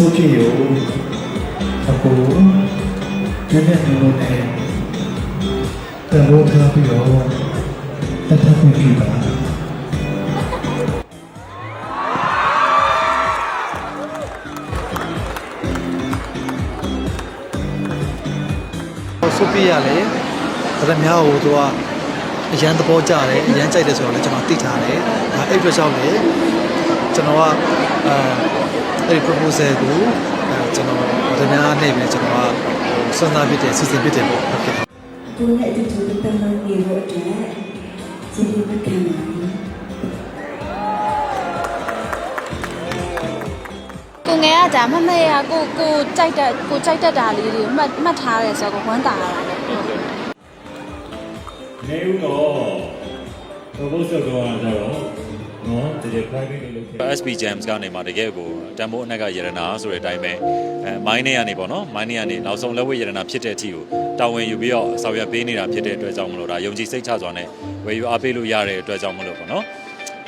ဆိုကြည့်ရောအခုနည်းနည်းမျိုးနဲ့တဘောထားပြီးတော့တတ်တတ်ကြည့်ပါဆိုဖီယာလေဗရမ ्या ကိုသူကအရန်သဘောကျတယ်အရန်ကြိုက်တယ်ဆိုတော့လည်းကျွန်တော်သိထားတယ်ဒါအဲ့အတွက်ကြောင့်လေကျွန်တော်ကအဲ အဲ့ဒီ proposal ကိုအဲကျွန်တော်ဗရမ ्या နဲ့ပဲကျွန်တော်ကစဉ်းစားဖြစ်တယ်စီစဉ်ဖြစ်တယ်ပေါ့ဟုတ်ကဲ့ကိုယ်နဲ့အတူတူတန်တန်နေဖို့အတွက်ကျေးဇူးတင်ပါတယ်ကိုငယ်ကဒါမမရကိုကိုကြိုက်တဲ့ကိုကြိုက်တတ်တာလေးတွေမှတ်မှတ်ထားရဲဆိုတော့ဝမ်းသာရတာလေနေဦးတော့ proposal တော့ကြတော့ နော်တကယ် private လို့လုပ်ခဲ့ SB Jams ကနေမှတကယ်ကိုတန်ဖိုးအနက်ကယရနာဆိုတဲ့အတိုင်းပဲအဲမိုင်းနေရနေပေါ့နော်မိုင်းနေရနေနောက်ဆုံးလက်ဝဲယရနာဖြစ်တဲ့အထိကိုတာဝန်ယူပြီးတော့ဆောင်ရွက်ပေးနေတာဖြစ်တဲ့အတွက်ကြောင့်မလို့ဒါယုံကြည်စိတ်ချစွာနဲ့ဝယ်ယူအားပေးလို့ရတဲ့အတွက်ကြောင့်မလို့ပေါ့နော်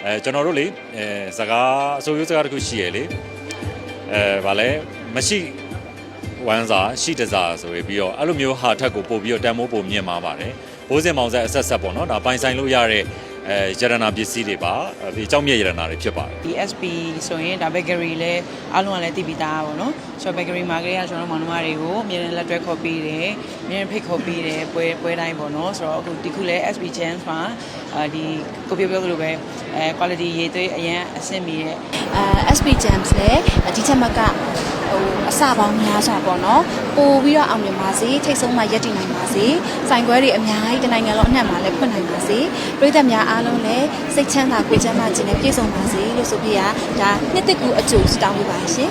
အဲကျွန်တော်တို့လေအဲစကားအဆိုရိုးစကားတစ်ခုရှိရလေအဲဗာလဲမရှိဝမ်းစာရှိတစားဆိုပြီးတော့အဲ့လိုမျိုးဟာထက်ကိုပို့ပြီးတော့တန်မိုးပုံမြင့်มาပါတယ်ဘိုးစင်မောင်ဆက်အဆက်ဆက်ပေါ့နော်ဒါပိုင်ဆိုင်လို့ရတဲ့ အဲယရနာပစ္စည်းတွေပါဒီကြောင့်မြတ်ယရနာတွေဖြစ်ပါတယ်ဒီ SP ဆိုရင်ဒါ bakery လဲအားလုံးကလည်းတည်ပြီးသားပါဘောနော်ဆိုတော့ bakery market ကကျွန်တော်တို့မောင်နှမတွေကိုအမြဲတမ်းလက်တွဲခေါ်ပေးတယ်အမြဲတမ်းဖိတ်ခေါ်ပေးတယ်ပွဲပွဲတိုင်းပေါ့နော်ဆိုတော့အခုဒီခုလဲ SP chance မှာအဲ ဒီကိုပြောပြောလို့ပဲအဲ quality ရေးသွေးအရင်အဆင့်မီရဲ့အဲ SP Jams လည်းဒီချက်မကဟိုအစပေါင်းများစွာပေါ့နော်ပို့ပြီးတော့အောင်မြင်ပါစေထိတ်ဆုံးမှရက်တည်နိုင်ပါစေဆိုင်ခွဲတွေအများကြီးတနိုင်ငံလုံးအနှံ့မှာလည်းဖွင့်နိုင်ပါစေပြည်သက်များအားလုံးလည်းစိတ်ချမ်းသာကိုယ်ချမ်းသာခြင်းနဲ့ပြည့်စုံပါစေလို့ဆိုပြရဒါနှစ်သက်ကူအကျိုးစတောင်းပေးပါရှင်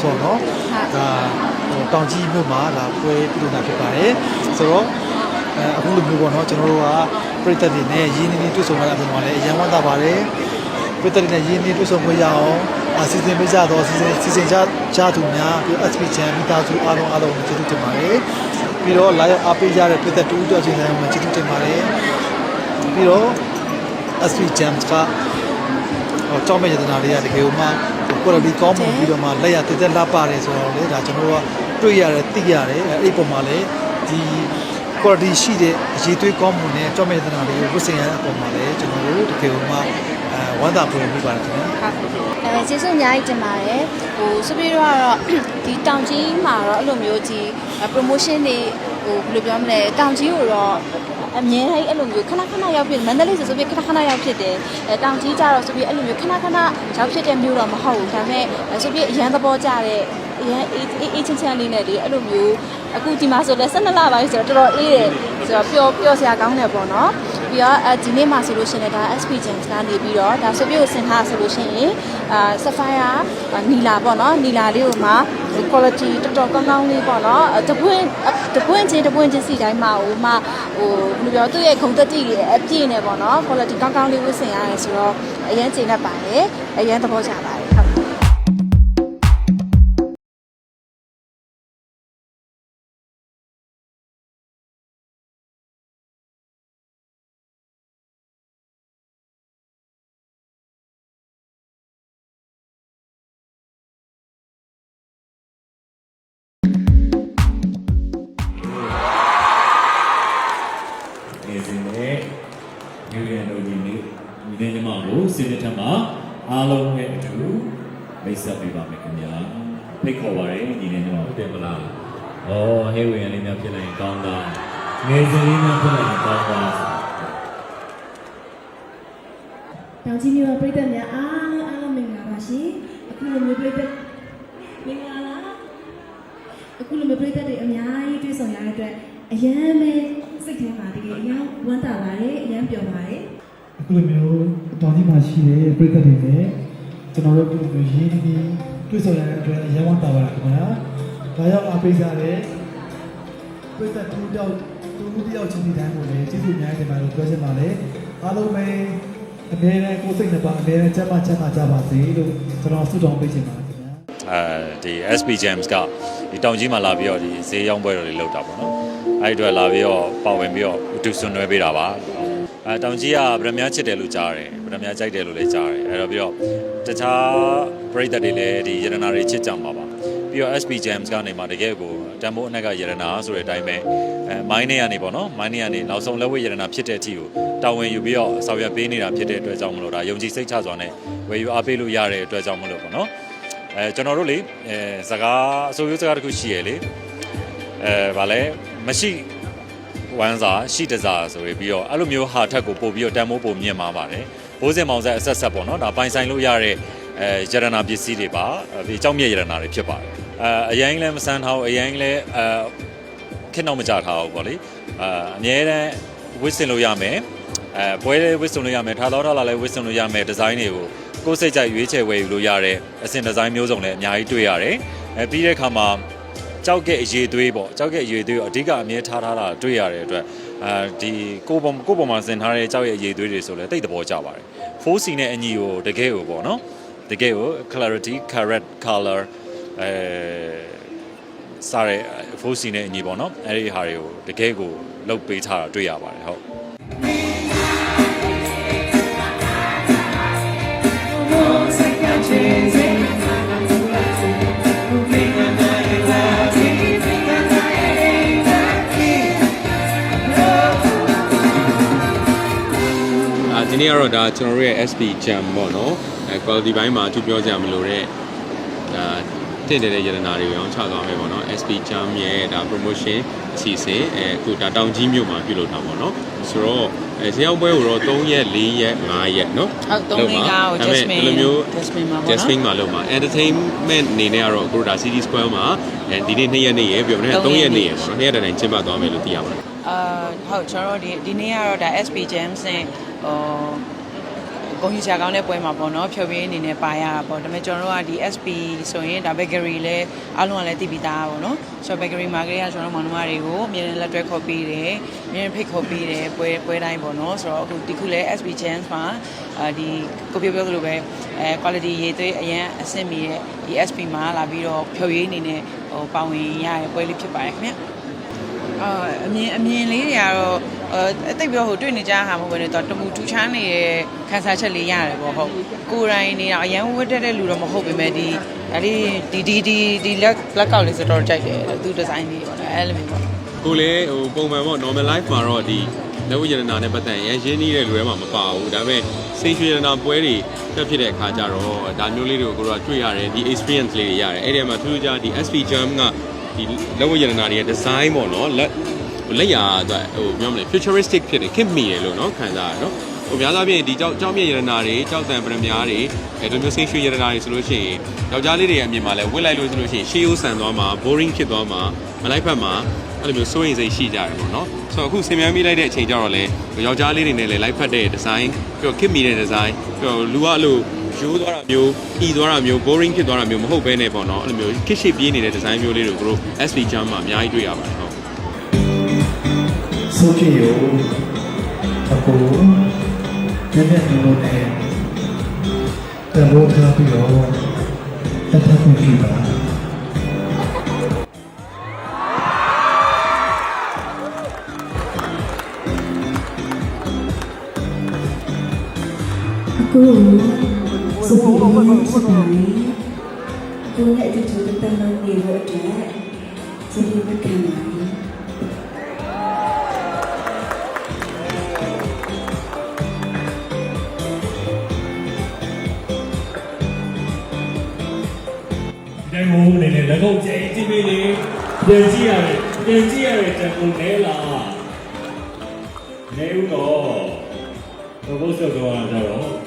ဆိုတော့ဟုတ်ဒါဟိုတောင်ကြီးမြို့မှာဒါပွဲပြုလုပ်တာဖြစ်ပါတယ်ဆိုတော့အဲအခုလိုမျိုးပေါ့နော်ကျွန်တော်တို့ကပြည်သက်တွေနဲ့ရင်းနှီးနှီးတွေ့ဆုံရတဲ့အပြင်မှာလည်းအရန်ဝမ်းသာပါတယ်ပြည်သက်တွေနဲ့ရင်းနှီးတွေ့ဆုံခွင့်ရအောင်အစီအစဉ်ပေးကြတော့စီစဉ်စီစဉ်ကြကြသူများပြီး SV Jam မိသားစုအားလုံးအားလုံးကိုကျေးဇူးတင်ပါတယ်ပြီးတော့ live အားပေးကြတဲ့ပြည်သက်တူဦးတော်ချင်းတိုင်းကိုကျေးဇူးတင်ပါတယ်ပြီးတော့ SV Jam ကဟိုကြောက်မဲ့ယတနာလေးကတကယ်ကိုမှ ကိုယ်တော်ဒီကောင်းမှုပြီးတော့မှလက်ရတည်သက်လာပါတယ်ဆိုတော့လေဒါကျွန်တော်တို့ကတွေ့ရတယ်သိရတယ်အဲ့ဒီပုံမှာလေဒီ quality ရှိတဲ့အရေးသွေးကောင်းမှုနဲ့ကြောက်မဲ့ယတနာလေးကိုဝတ်ဆင်ရတဲ့အပေါ်မှာလေကျွန်တော်တို့တကယ်ကိုမှအဲဝမ်းသာပူမိပါတယ်ခင်ဗျာအဲကျေးဇူးအများကြီးတင်ပါတယ်ဟိုစပီတော့ကတော့ဒီတောင်ကြီးမှာတော့အဲ့လိုမျိုးဒီ promotion တွေဟိုဘယ်လိုပြောမလဲတောင်ကြီးကိုတော့ အမြဲတမ်းအဲ့လိုမျိုးခဏခဏရောက်ဖြစ်မန္တလေးဆိုဆိုပြီးခဏခဏရောက်ဖြစ်တယ်အဲတောင်ကြီးကြတော့ဆိုပြီးအဲ့လိုမျိုးခဏခဏရောက်ဖြစ်တဲ့မျိုးတော့မဟုတ်ဘူးဒါပေမဲ့ဆိုပြီးအရန်သဘောကျတဲ့အ ရန်အေးအေးချင်းချင်းလေးနဲ့ဒီအဲ့လိုမျိုးအခုဒီမှာဆိုလဲ12လပိုင်းဆိုတော့တော်တော်အေးတယ်ဆိုတော့ပျော်ပျော်စရာကောင်းတယ်ပေါ့နော်ပြီးတော့အဲဒီနေ့မှာဆိုလို့ရှိရင်လည်းဒါ SP Gens ကနေပြီးတော့ဒါဆိုပြီးကိုဆင်ထားဆိုလို့ရှိရင်အာ Sapphire နီလာပေါ့နော်နီလာလေးကိုမှ quality တော်တော်ကောင်းကောင်းလေးပေါ့နော်တပွင့်တပွင့်ချင်းတပွင့်ချင်းစီတိုင်းမှာဟိုမှဟိုဘယ်လိုပြောသူ့ရဲ့ခုံတက်တိတွေအပြည့်နဲ့ပေါ့နော် quality ကောင်းကောင်းလေးဝတ်ဆင်ရတယ်ဆိုတော့အရင်ကျင်းတတ်ပါတယ်အရင်သဘောကျပါ အားလုံးနဲ့အတူမိတ်ဆက်ပေးပါမယ်ခင်ဗျာဖိတ်ခေါ်ပါရယ်ဒီနေ့ညမှာဟုတ်တယ်မလားဩဟဲဝေရလေးများဖြစ်လိုက်ရင်ကောင်းတာငယ်စဉ်လေးများဖြစ်လိုက်ရင်ကောင်းတာတောင်ကြီးမြို့ပြည်သက်များအားလုံးအားလုံးမင်္ဂလာပါရှင်အခုလိုမျိုးပြည်သက်မင်္ဂလာပါအခုလိုမျိုးပြည်သက်တွေအများကြီးတွေ့ဆုံရတဲ့အတွက်အရန်ပဲစိတ်ထဲမှာတကယ်အရန်ဝမ်းသာပါတယ်အရန်ပျော်ပါတယ် အခုလိုမျိုးတောင်ကြီးမှာရှိတဲ့ပြည်သက်တွေနဲ့ကျွန်တော်တို့အခုလိုမျိုးရင်းနှီးနှီးတွေ့ဆုံရတဲ့အတွက်အရန်ဝမ်းသာပါတယ်ခင်ဗျာဒါရောက်အားပေးကြတဲ့ပြည်သက်တူတောက်တူတယောက်ချင်းဒီတိုင်းကိုလည်းကျေးဇူးအများကြီးတင်ပါတယ်လို့ပြောချင်ပါတယ်အားလုံးပဲအမြဲတမ်းကိုယ်စိတ်နှစ်ပါအမြဲတမ်းကျန်းမာချမ်းသာကြပါစေလို့ကျွန်တော်ဆုတောင်းပေးချင်ပါတယ်ခင်ဗျာအဲဒီ SB Gems ကဒီတောင်ကြီးမှာလာပြီးတော့ဒီဈေးရောင်းပွဲတော်တွေလုပ်တာပေါ့နော်အဲ့ဒီအတွက်လာပြီးတော့ပါဝင်ပြီးတော့အတူဆွနွှဲပေးတာပါ အဲတောင်ကြီးကဗရမ ्या ချစ်တယ်လို့ကြားတယ်ဗရမ ्या ကြိုက်တယ်လို့လည်းကြားတယ်အဲ့တော့ပြီးတော့တခြားပရိသတ်တွေလည်းဒီယရနာတွေချစ်ကြမှာပါပြီးတော့ SB Gems ကနေမှတကယ်ကိုတန်ဖိုးအနက်ကယရနာဆိုတဲ့အတိုင်းပဲအဲမိုင်းနေကနေပေါ့နော်မိုင်းနေကနေနောက်ဆုံးလက်ဝဲယရနာဖြစ်တဲ့အထိကိုတာဝန်ယူပြီးတော့ဆောင်ရွက်ပေးနေတာဖြစ်တဲ့အတွက်ကြောင့်မလို့ဒါယုံကြည်စိတ်ချစွာနဲ့ဝယ်ယူအားပေးလို့ရတဲ့အတွက်ကြောင့်မလို့ပေါ့နော်အဲကျွန်တော်တို့လေအဲစကားအဆိုရိုးစကားတစ်ခုရှိရလေအဲဗာလဲမရှိ ဝမ်းစာရှိတစားဆိုပြီးတော့အဲ့လိုမျိုးဟာထက်ကိုပို့ပြီးတော့တန်မိုးပုံမြင့်มาပါတယ်ဘိုးစင်မောင်ဆက်အဆက်ဆက်ပေါ့နော်ဒါပိုင်ဆိုင်လို့ရတဲ့အဲရတနာပစ္စည်းတွေပါဒီအကြောင်းမြတ်ရတနာတွေဖြစ်ပါတယ်အဲအရင်လည်းမဆန်းထားဘူးအရင်လည်းအဲခက်တော့မကြထားဘူးပေါ့လေအဲအများတန်းဝစ်စင်လို့ရမယ်အဲပွဲလေးဝစ်စင်လို့ရမယ်ထားတော့ထားလာလည်းဝစ်စင်လို့ရမယ်ဒီဇိုင်းတွေကိုကိုယ်စိတ်ကြိုက်ရွေးချယ်ဝယ်ယူလို့ရတဲ့အဆင့်ဒီဇိုင်းမျိုးစုံလည်းအများကြီးတွေ့ရတယ်။အဲပြီးတဲ့အခါမှာ ကြောက်ကဲအရေးသွေးပေါ့ကြောက်ကဲအရေးသွေးကိုအဓိကအမြဲထားထားတာတွေ့ရတဲ့အတွက်အဲဒီကိုပုံကိုပုံမှာဆင်ထားတဲ့ကြောက်ရဲ့အရေးသွေးတွေဆိုလည်းတိတ်တဘောကြပါတယ်။ 4C နဲ့အညီကိုတကယ်ကိုပေါ့နော်တကယ်ကို clarity carat color အဲစားတဲ့ 4C နဲ့အညီပေါ့နော်အဲဒီဟာတွေကိုတကယ်ကိုလုတ်ပေးထားတာတွေ့ရပါတယ်ဟုတ် ဒီနေ့ကတော့ဒါကျွန်တော်တို့ရဲ့ SP Jam ပေါ့နော်အဲ quality ဘိုင်းမှာသူပြောကြမလို့တဲ့ဒါတင့်တယ်တဲ့ယတနာတွေရောင်းချသွားမယ်ပေါ့နော် SP Jam ရဲ့ဒါ promotion အစီအစဉ်အဲအခုဒါတောင်ကြီးမြို့မှာပြုလုပ်တာပေါ့နော်ဆိုတော့အဲဇေယောင်းပွဲကိုတော့3ရက်4ရက်5ရက်နော်ဟုတ်3ရက်ကိုဒါပေမဲ့ Jasmine ဒီလိုမျိုး Jasmine မှာပေါ့နော် Jasmine မှာလုပ်မှာ entertainment အနေနဲ့ကတော့အခုဒါ City Square မှာအဲဒီနေ့2ရက်နေ့ရယ်ပြီးတော့3ရက်နေ့ရယ်ပေါ့နော်2ရက်တိုင်တိုင်ကျင်းပသွားမယ်လို့သိရပါတယ်အာဟုတ်ကျွန်တော်တို့ဒီဒီနေ့ကတော့ဒါ SP Gems နဲ့ ဟိုဂုဏ်ယူဆရာကောင်းတဲ့ပွဲမှာပေါ့နော်ဖြောပြင်းအနေနဲ့ပါရတာပေါ့ဒါပေမဲ့ကျွန်တော်တို့ကဒီ SP ဆိုရင်ဒါ bakery လဲအားလုံးကလည်းတည်ပြီးသားပေါ့နော်ဆိုတော့ bakery မှာကလေးကကျွန်တော်တို့မောင်နှမတွေကိုအမြဲတမ်းလက်တွဲခေါ်ပေးတယ်အမြဲတမ်းဖိတ်ခေါ်ပေးတယ်ပွဲပွဲတိုင်းပေါ့နော်ဆိုတော့အခုဒီခုလဲ SP Gems မှာအာဒီကိုပြောပြောသလိုပဲအဲ quality ရေးသွေးအရင်အဆင့်မီတဲ့ဒီ SP မှာလာပြီးတော့ဖြောရည်အနေနဲ့ဟိုပါဝင်ရတဲ့ပွဲလေးဖြစ်ပါတယ်ခင်ဗျ အာအမြင်အမြင်လေးတွေကတော့အဲအသိပြောဟိုတွေ့နေကြတာမဟုတ်ဘဲနဲ့တော့တမူထူချမ်းနေတဲ့ခန်းစားချက်လေးရတယ်ပေါ့ဟုတ်ကိုယ်တိုင်နေတော့အရန်ဝတ်တက်တဲ့လူတော့မဟုတ်ပေမဲ့ဒီဒါလေးဒီဒီဒီဒီလက်လက်ကောက်လေးစတော့ကြိုက်တယ်သူဒီဇိုင်းလေးပေါ့နော်အဲ့လိုမျိုးပေါ့ကိုလည်းဟိုပုံမှန်ပေါ့ normal life မှာတော့ဒီလက်ဝတ်ရတနာနဲ့ပတ်သက်ရင်ရင်းနှီးတဲ့လူတွေမှာမပါဘူးဒါပေမဲ့စိတ်ရွှေရတနာပွဲတွေတက်ဖြစ်တဲ့အခါကျတော့ဒါမျိုးလေးတွေကိုကိုတို့ကတွေ့ရတယ်ဒီ experience လေးတွေရတယ်အဲ့ဒီမှာသူတို့ကြဒီ SP Jam က ဒီလက်ဝတ်ရတနာတွေရဲ့ design ပေါ့နော်လက်လက်ရာဆိုဟိုပြောမလဲ futuristic ဖြစ်တယ်ခင်မိတယ်လို့နော်ခံစားရနော်ဟိုများသောအားဖြင့်ဒီကြောက်ကြောက်မြင့်ရတနာတွေကြောက်တံပရမများတွေအဲလိုမျိုးစိတ်ရွှေရတနာတွေဆိုလို့ရှိရင်ယောက်ျားလေးတွေရဲ့အမြင်မှာလည်းဝစ်လိုက်လို့ဆိုလို့ရှိရင်ရှေးရိုးဆန်သွားမှာ boring ဖြစ်သွားမှာမလိုက်ဖက်မှာအဲ့လိုမျိုးစိုးရင်စိတ်ရှိကြတယ်ပေါ့နော်ဆိုတော့အခုဆင်မြန်းမိလိုက်တဲ့အချိန်ကျတော့လေယောက်ျားလေးတွေနဲ့လည်းလိုက်ဖက်တဲ့ဒီဇိုင်းပြီးတော့ခစ်မိတဲ့ဒီဇိုင်းပြီးတော့လူကအဲ့လို ရိုးသွားတာမျိုးဤသွားတာမျိုး boring ဖြစ်သွားတာမျိုးမဟုတ်ဘဲနဲ့ပေါ့နော်အဲ့လိုမျိုးခစ်ရှိပြေးနေတဲ့ဒီဇိုင်းမျိုးလေးတွေကိုတို့ SP Jam မှာအများကြီးတွေ့ရပါတယ်ဟုတ်ဆိုချင်ရောအခုနည်းနည်းဒီလိုနဲ့တဘောထားပြီးတော့တက်ထပ်ခွင့်ပြုပါအခု စပီးစပါရီကိုယ့်ရဲ့အတူတူတန်လုံးနေဖို့အတွက်စပီးမခံပါဘူးဒီတိုင်းကိုအနေနဲ့လက်ကုပ်ကျဲကြည့်ပေးလေပြန်ကြည့်ရတယ်ပြန်ကြည့်ရတဲ့တံပုံနဲလားနဲဦးတော့ဘိုးဆောက်တော့ကြတော့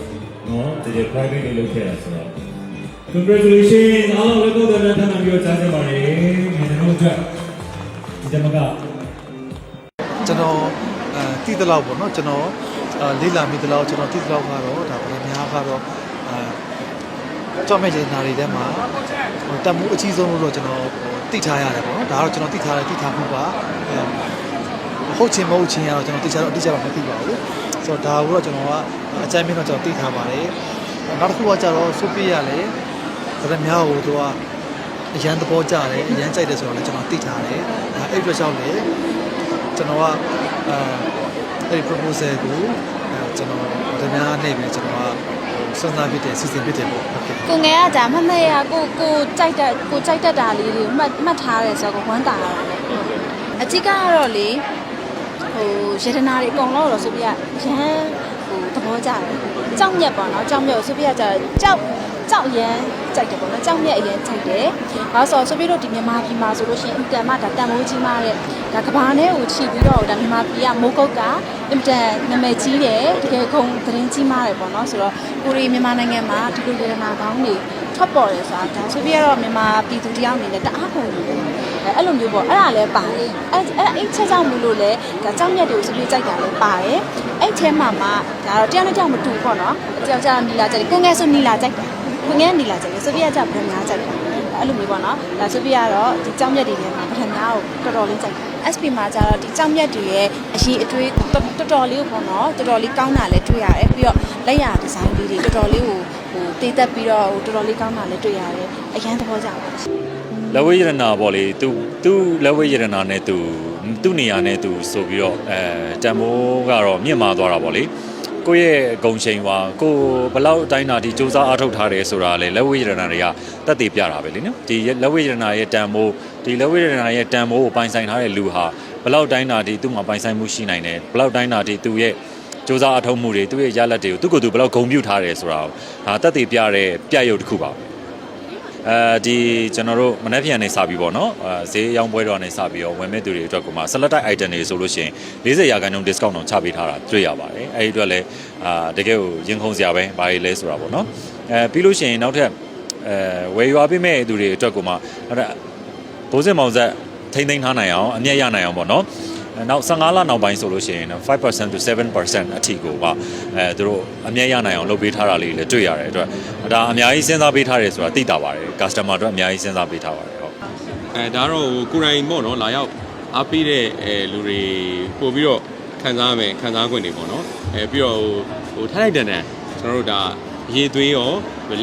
နော်တကယ် private လေးလုပ်ခဲ့တာဆိုတော့ congratulations အားလုံးလက်ကုပ်တဲ့ထပ်မံပြီးတော့ကြားကြပါရစေဒီနေ့တော့ဒီတမကကျွန်တော်အဲတိတလောက်ပေါ့နော်ကျွန်တော်အဲလေးလာမိတလောက်ကျွန်တော်တိတလောက်ကတော့ဒါဗရမများကတော့အဲကြောက်မဲ့ကျနာတွေထဲမှာဟိုတက်မှုအကြီးဆုံးလို့တော့ကျွန်တော်တိထားရတယ်ပေါ့နော်ဒါကတော့ကျွန်တော်တိထားတယ်တိထားမှုပါအဲဟုတ်ချင်မဟုတ်ချင်ရတော့ကျွန်တော်တိကျတော့အတိကျတော့မသိပါဘူး ဆိုတော့ဒါကိုတော့ကျွန်တော်ကအကြမ်းမြင့်တော့ကျွန်တော်တိထားပါတယ်နောက်တစ်ခုကကျတော့စုပြရလေဗရမများကိုသူကအရန်သဘောကျတယ်အရန်ကြိုက်တယ်ဆိုတော့လည်းကျွန်တော်သိထားတယ်ဒါအဲ့အတွက်ကြောင့်လေကျွန်တော်ကအာအဲ့ဒီ proposal ကိုအဲကျွန်တော်ဒီများနေပဲကျွန်တော်ကစဉ်းစားဖြစ်တယ်စီစဉ်ဖြစ်တယ်ပေါ့ဟုတ်ကဲ့ကိုငယ်ကကြာမမရကိုကိုကြိုက်တဲ့ကိုကြိုက်တတ်တာလေးတွေကိုမှတ်မှတ်ထားတယ်ဆိုတော့ဝမ်းတာရတာလေအจิကတော့လေ ဟိုရတနာတွေအကုန်လုံးတော့ဆိုပြရရန်ဟိုသဘောကျတယ်ကြောက်မြက်ပေါ့နော်ကြောက်မြက်ကိုဆိုပြရကြကြောက်ကြောက်ရန်ကြိုက်တယ်ပေါ့နော်ကြောက်မြက်အရင်ကြိုက်တယ်။ဘာလို့ဆိုဆိုပြတို့ဒီမြန်မာပြည်မှာဆိုလို့ရှိရင်အင်တန်မှဒါတန်မိုးကြီးမားတဲ့ဒါကဘာနဲ့ကိုခြိပြီးတော့ဒါမြန်မာပြည်ကမိုးကုတ်ကအင်တန်နာမည်ကြီးတယ်တကယ်ကုံသတင်းကြီးမားတယ်ပေါ့နော်ဆိုတော့ကိုရီမြန်မာနိုင်ငံမှာဒီလိုရတနာကောင်းတွေ ထွက်ပေါ်တယ်ဆိုတာဒါဆိုပြတော့မြန်မာပြည်သူတယောက်အနေနဲ့တအားကုန်တယ်အဲအဲ့လိုမျိုးပေါ့အဲ့ဒါလည်းပါတယ်အဲ့အဲ့အဲ့ချက်ကြောင့်မလို့လဲဒါကြောက်မြတ်တွေကိုစပြေးကြိုက်တာလည်းပါတယ်အဲ့ထဲမှာမှဒါတော့တယောက်နဲ့တယောက်မတူဘူးပေါ့နော်တယောက်ကျတော့နီလာကြတယ်ကိုငယ်ဆိုနီလာကြိုက်တယ်ကိုငယ်နီလာကြတယ်စပြေးကကြဗရမများကြိုက်တယ်အဲ့လိုမျိုးပေါ့နော်ဒါဆိုပြရတော့ဒီကြောက်မြတ်တွေထဲမှာပထမများကိုတော်တော်လေးကြိုက်တယ် SP မှာကျတော့ဒီကြောက်မြတ်တွေရဲ့အရေးအတွေးတော်တော်လေးကိုပေါ့နော်တော်တော်လေးကောင်းတာလည်းတွေ့ရတယ်ပြီးတော့လက်ရဒီဇိုင်းလေးတွေတော်တော်လေးကိုဟိုတည်သက်ပြီးတော့ဟိုတော်တော်လေးကောင်းတာလည်းတွေ့ရတယ်အရန်သဘောကျပါတယ်လက်ဝဲရတနာပေါ့လေသူသူလက်ဝဲရတနာနဲ့သူသူ့နေရာနဲ့သူဆိုပြီးတော့အဲတန်မိုးကတော့မြင့်မာသွားတာပေါ့လေကိုယ့်ရဲ့ဂုံချိန်ပါကိုဘလောက်အတိုင်းတာဒီစူးစမ်းအားထုတ်ထားတယ်ဆိုတာလေလက်ဝဲရတနာတွေကတက်တည်ပြတာပဲလေနော်ဒီလက်ဝဲရတနာရဲ့တန်မိုး ဒီလက်ဝဲရတနာရဲ့တန်မိုးကိုပိုင်ဆိုင်ထားတဲ့လူဟာဘလောက်တိုင်းတာဒီသူ့မှာပိုင်ဆိုင်မှုရှိနိုင်တယ်ဘလောက်တိုင်းတာဒီသူ့ရဲ့စူးစမ်းအားထုတ်မှုတွေသူ့ရဲ့ရလဒ်တွေကိုသူ့ကိုယ်သူဘလောက်ဂုံပြုထားတယ်ဆိုတာကိုဒါတက်တည်ပြတဲ့ပြရုပ်တစ်ခုပါပဲအဲဒီကျွန်တော်တို့မနေ့ပြန်နေစပြီပေါ့နော်အဲဈေးရောင်းပွဲတော်နေစပြီးတော့ဝင်မဲ့သူတွေအတွက်ကိုမှ selected item တွေဆိုလို့ရှိရင်40ရာခိုင်နှုန်း discount တော့ချပေးထားတာတွေ့ရပါတယ်အဲဒီအတွက်လည်းအာတကယ်ကိုရင်ခုန်စရာပဲဘာတွေလဲဆိုတာပေါ့နော်အဲပြီးလို့ရှိရင်နောက်ထပ်အဲဝယ်ရွာပေးမဲ့သူတွေအတွက်ကိုမှနောက်ထပ် ဘိုးစင်မောင်ဆက်ထိမ့်သိမ်းထားနိုင်အောင်အမြတ်ရနိုင်အောင်ပေါ့နော်အဲနောက်15လနောက်ပိုင်းဆိုလို့ရှိရင်တော့5% to 7%အထိကိုပါအဲသူတို့အမြတ်ရနိုင်အောင်လုပ်ပေးထားတာလေးလည်းတွေ့ရတဲ့အတွက်ဒါအများကြီးစဉ်းစားပေးထားတယ်ဆိုတာသိတာပါတယ် customer တို့အများကြီးစဉ်းစားပေးထားပါတယ်ဟုတ်အဲဒါတော့ဟိုကိုရိုင်းပေါ့နော်လာရောက်အားပေးတဲ့အဲလူတွေပို့ပြီးတော့ခံစားရမယ်ခံစား권တွေပေါ့နော်အဲပြီးတော့ဟိုထိုက်လိုက်တန်တန်ကျွန်တော်တို့ဒါရေသွေးရော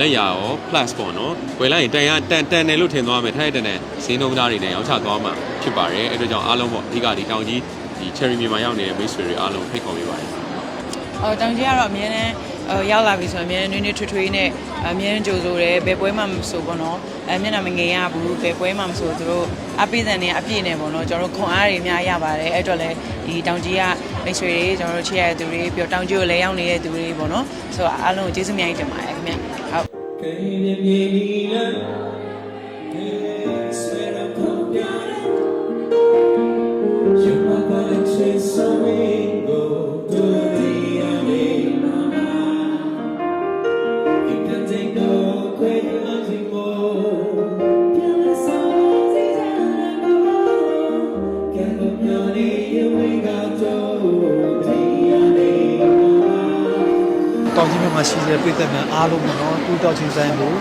လက်ရရော plus ပေါ့နော်ဝယ်လိုက်ရင်တန်ရတန်တန်တယ်လို့ထင်သွားမယ်ထိုက်လိုက်တန်တန်ဈေးနှုန်းသားတွေနဲ့ရောင်းချသွားမှာဖြစ်ပါတယ်အဲ့အတွက်ကြောင့်အားလုံးပေါ့အဓိကဒီတောင်ကြီးဒီ cherry မြေမှာရောက်နေတဲ့ base တွေအားလုံးဖိတ်ခေါ်ပေးပါတယ်အော်တောင်ကြီးကတော့အများနဲ့ ရောက်လာပြီဆိုရင်အများနဲ့နွေးနွေးထွေးထွေးနဲ့အများနဲ့ကြိုဆိုတယ်ဘယ်ပွဲမှမဆိုပေါ့နော်အမျက်နှာမငယ်ရဘူးဘယ်ပွဲမှမဆိုသူတို့အပိစံနေအပြည့်နဲ့ပေါ့နော်ကျွန်တော်တို့ခွန်အားတွေအများရပါတယ်အဲ့အတွက်လည်းဒီတောင်ကြီးကမိတ်ဆွေတွေကျွန်တော်တို့ချစ်ရတဲ့သူတွေပြီးတော့တောင်ကြီးကိုလည်းရောက်နေတဲ့သူတွေပေါ့နော်ဆိုတော့အားလုံးကိုကျေးဇူးအများကြီးတင်ပါတယ်ခင်ဗျဟုတ်တောင်ကြီးမြို့ မှာရှိတဲ့ပြည်သက်များအားလုံးပေါ့နော်တူတောက်ချင်းဆိုင်ကို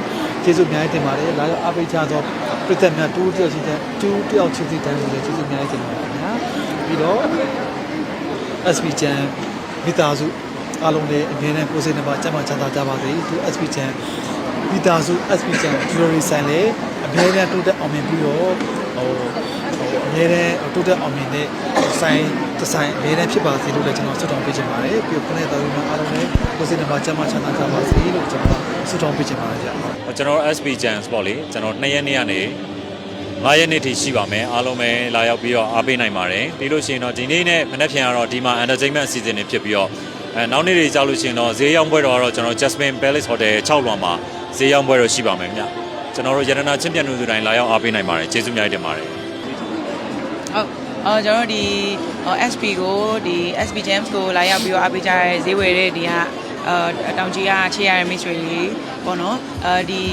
ကျေးဇူးအများကြီးတင်ပါတယ်လာရောက်အားပေးကြသောပြည်သက်များတူတောက်ချင်းတဲ့တူတောက်ချင်းတဲ့တန်းကိုလည်းကျေးဇူးအများကြီးတင်ပါတယ်ခင်ဗျာပြီးတော့ SB Chan မိသားစုအားလုံးလည်းအမြဲတမ်းကိုယ်စိတ်နှပါကျမ်းမာချမ်းသာကြပါစေသူ SB Chan မိသားစု SB Chan Jewelry ဆိုင်လည်းအမြဲတမ်းတိုးတက်အောင်မြင်ပြီးတော့ဟိုဟိုအမြဲတမ်းတိုးတက်အောင်မြင်တဲ့ဆိုင် ဒီဇိုင်းအမြဲတမ်းဖြစ်ပါစေလို့လည်းကျွန်တော်ဆုတောင်းပေးချင်ပါတယ်ပြီးတော့ခုနေ့တော်ရုံအားလုံးလည်းကိုယ်စိတ်နှပါကျမ်းမာချမ်းသာကြပါစေလို့ကျွန်တော်ဆုတောင်းပေးချင်ပါတယ်ကြာကျွန်တော် SB Chance ပေါ့လေကျွန်တော်2ရက်နေ့ကနေ9ရက်နေ့ထိရှိပါမယ်အားလုံးပဲလာရောက်ပြီးတော့အားပေးနိုင်ပါတယ်ပြီးလို့ရှိရင်တော့ဒီနေ့နဲ့မနေ့ဖြန်ကတော့ဒီမှာ entertainment season တွေဖြစ်ပြီးတော့အဲနောက်နေ့တွေကြာလို့ရှိရင်တော့ဈေးရောင်းပွဲတော်ကတော့ကျွန်တော် Jasmine Palace Hotel 6လွန်မှာဈေးရောင်းပွဲတော်ရှိပါမယ်မြတ်ကျွန်တော်တို့ရတနာချင်းပြတ်လူသူတိုင်းလာရောက်အားပေးနိုင်ပါတယ်ကျေးဇူးအများကြီးတင်ပါတယ်ဟုတ် အော်ကျွန်တော်တို့ဒီဟို SP ကိုဒီ SP Gems ကိုလာရောက်ပြီးတော့အားပေးကြရဲဈေးဝယ်တဲ့ဒီကအာတောင်ကြီးကချေရတဲ့မိတ်ဆွေလေးပေါ့နော်အဲဒီ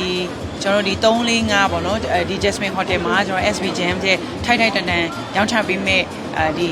ကျွန်တော်တို့ဒီ3 4 5ပေါ့နော်အဲဒီ Jasmine Hotel မှာကျွန်တော် SP Gems ရဲ့ထိုက်ထိုက်တန်တန်ရောင်းချပေးမဲ့အဲဒီ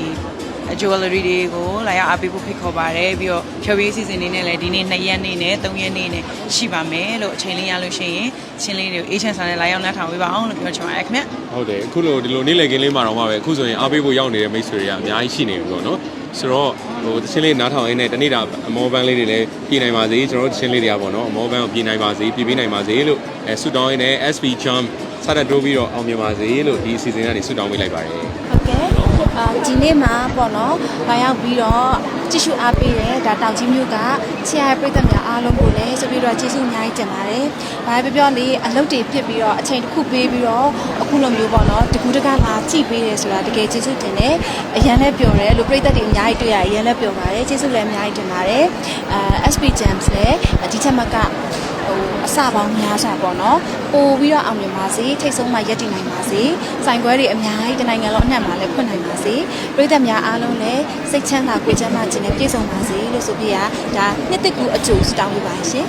jewelry တွေကိုလာရောက်အားပေးဖို့ဖိတ်ခေါ်ပါတယ်ပြီးတော့ဖြော်ပြရေးစီစဉ်နေနဲ့လည်းဒီနေ့2ရက်နေ့နဲ့3ရက်နေ့နဲ့ရှိပါမယ်လို့အချိန်လေးရလို့ရှိရင်ချင်းလေးတွေကိုအေးချမ်းစာနဲ့လာရောက်နှာထောင်ပေးပါအောင်လို့ပြောချင်ပါတယ်ခင်ဗျဟုတ်တယ်အခုလိုဒီလိုနေ့လည်ခင်းလေးမှာတော့မှပဲအခုဆိုရင်အားပေးဖို့ရောက်နေတဲ့မိတ်ဆွေတွေကအများကြီးရှိနေပြီပေါ့နော်ဆိုတော့ဟိုတချင်းလေးနားထောင်ရင်းနဲ့တနေ့တာအမောပန်းလေးတွေလည်းပြည်နိုင်ပါစေကျွန်တော်တို့တချင်းလေးတွေကပေါ့နော်အမောပန်းကိုပြည်နိုင်ပါစေပြည်ပေးနိုင်ပါစေလို့အဲဆုတောင်းရင်းနဲ့ SB Jump စတဲ့တိုးပြီးတော့အောင်မြင်ပါစေလို့ဒီအစီအစဉ်ကနေဆုတောင်းပေးလိုက်ပါတယ်ဟုတ်ကဲ့အာ ဒီနေ့မှာပေါ့နော်လာရောက်ပြီးတော့ကြည့်ရှုအားပေးတဲ့ဒါတောင်ကြီးမြို့ကချီယာပြည်သက်များအားလုံးကိုလည်းဆိုပြီးတော့ကျေးဇူးအများကြီးတင်ပါတယ်။ဘာပဲပြောပြောလေးအလုပ်တွေဖြစ်ပြီးတော့အချိန်တစ်ခုပေးပြီးတော့အခုလိုမျိုးပေါ့နော်တကူတကလာကြည့်ပေးတယ်ဆိုတာတကယ်ကျေးဇူးတင်တယ်။အရန်လည်းပျော်တယ်လို့ပြည်သက်တွေအများကြီးတွေ့ရအရန်လည်းပျော်ပါတယ်ကျေးဇူးလည်းအများကြီးတင်ပါတယ်။အာ SP Jams လည်းဒီချက်မက ဟိုအစပေါင်းများစွာပေါ့နော်ပို့ပြီးတော့အောင်မြင်ပါစေထိတ်ဆုံးမှရက်တည်နိုင်ပါစေဆိုင်ခွဲတွေအများကြီးတနိုင်ငံလုံးအနှံ့မှာလည်းဖွင့်နိုင်ပါစေပြည်သက်များအားလုံးလည်းစိတ်ချမ်းသာကိုယ်ချမ်းသာခြင်းနဲ့ပြည့်စုံပါစေလို့ဆိုပြရဒါနှစ်သက်ကူအကျိုးစတောင်းပေးပါရှင်